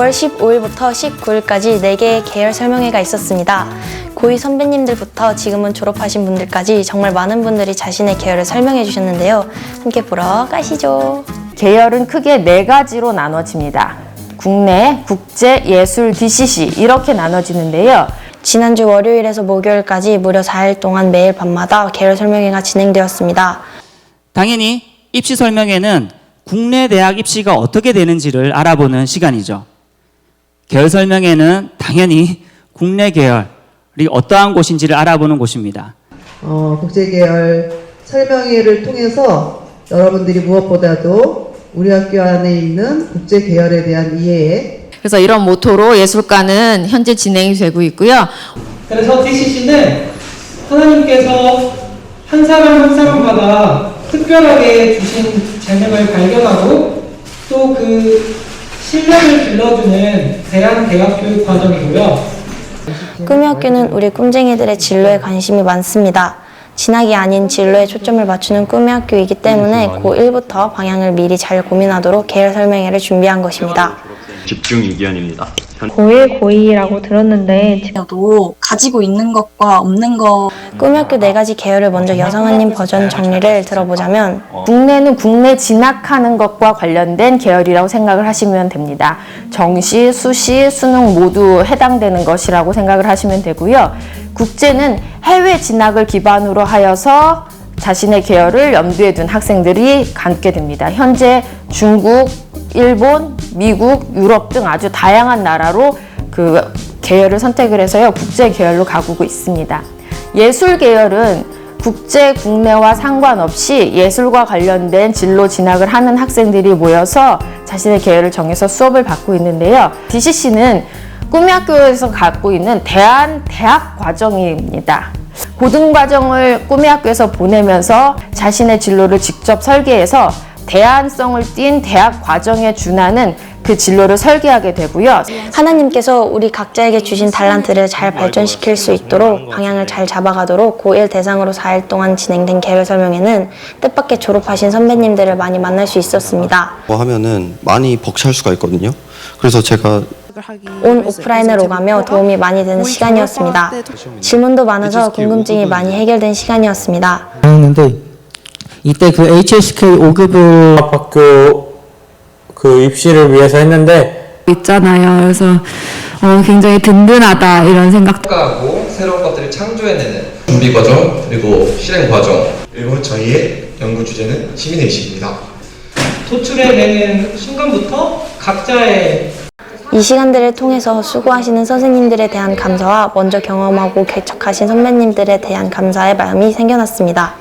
9월 15일부터 19일까지 4개의 계열 설명회가 있었습니다. 고2 선배님들부터 지금은 졸업하신 분들까지 정말 많은 분들이 자신의 계열을 설명해 주셨는데요. 함께 보러 가시죠. 계열은 크게 네 가지로 나눠집니다. 국내, 국제, 예술, DCC 이렇게 나눠지는데요. 지난주 월요일에서 목요일까지 무려 4일 동안 매일 밤마다 계열 설명회가 진행되었습니다. 당연히 입시 설명회는 국내 대학 입시가 어떻게 되는지를 알아보는 시간이죠. 계열 설명회는 당연히 국내 계열이 어떠한 곳인지를 알아보는 곳입니다. 어, 국제계열 설명회를 통해서 여러분들이 무엇보다도 우리 학교 안에 있는 국제계열에 대한 이해에 그래서 이런 모토로 예술가는 현재 진행이 되고 있고요. 그래서 DCC는 하나님께서 한 사람 한 사람마다 특별하게 주신 재능을 발견하고 또 그 실력을 길러주는 대한대학교육 과정이고요. 꿈이 학교는 우리 꿈쟁이들의 진로에 관심이 많습니다. 진학이 아닌 진로에 초점을 맞추는 꿈의 학교이기 때문에 고1부터 방향을 미리 잘 고민하도록 계열 설명회를 준비한 것입니다. 집중 이기현입니다. 현- 고1, 고2라고 들었는데 도 가지고 있는 것과 없는 것 학교 네 가지 계열을 먼저 여성한님 버전 정리를 들어보자면 국내는 국내 진학하는 것과 관련된 계열이라고 생각을 하시면 됩니다. 정시, 수시, 수능 모두 해당되는 것이라고 생각을 하시면 되고요. 국제는 해외 진학을 기반으로 하여서 자신의 계열을 염두에 둔 학생들이 갖게 됩니다. 현재 중국, 일본, 미국, 유럽 등 아주 다양한 나라로 그 계열을 선택을 해서요. 국제 계열로 가고 있습니다. 예술 계열은 국제, 국내와 상관없이 예술과 관련된 진로 진학을 하는 학생들이 모여서 자신의 계열을 정해서 수업을 받고 있는데요. DCC는 꿈의 학교에서 갖고 있는 대한 대학 과정입니다. 고등 과정을 꿈의 학교에서 보내면서 자신의 진로를 직접 설계해서 대안성을 띈 대학 과정에 준하는 그 진로를 설계하게 되고요. 하나님께서 우리 각자에게 주신 달란트를 잘 발전시킬 수 있도록 방향을 잘 잡아가도록 고1 대상으로 4일 동안 진행된 계열 설명회는 뜻밖의 졸업하신 선배님들을 많이 만날 수 있었습니다. 뭐 하면은 많이 벅찰 수가 있거든요. 그래서 제가 온 오프라인을 오가며 도움이 많이 되는 시간이었습니다. 질문도 많아서 궁금증이 많이 해결된 시간이었습니다. 했는데 이때 그 HSK 5급을 학교 그 입시를 위해서 했는데 있잖아요. 그래서 어, 굉장히 든든하다 이런 생각. 하고 새로운 것들을 창조해내는 준비 과정 그리고 실행 과정 그리고 저희의 연구 주제는 시민의식입니다. 도출해내는 순간부터 각자의 이 시간들을 통해서 수고하시는 선생님들에 대한 감사와 먼저 경험하고 개척하신 선배님들에 대한 감사의 마음이 생겨났습니다.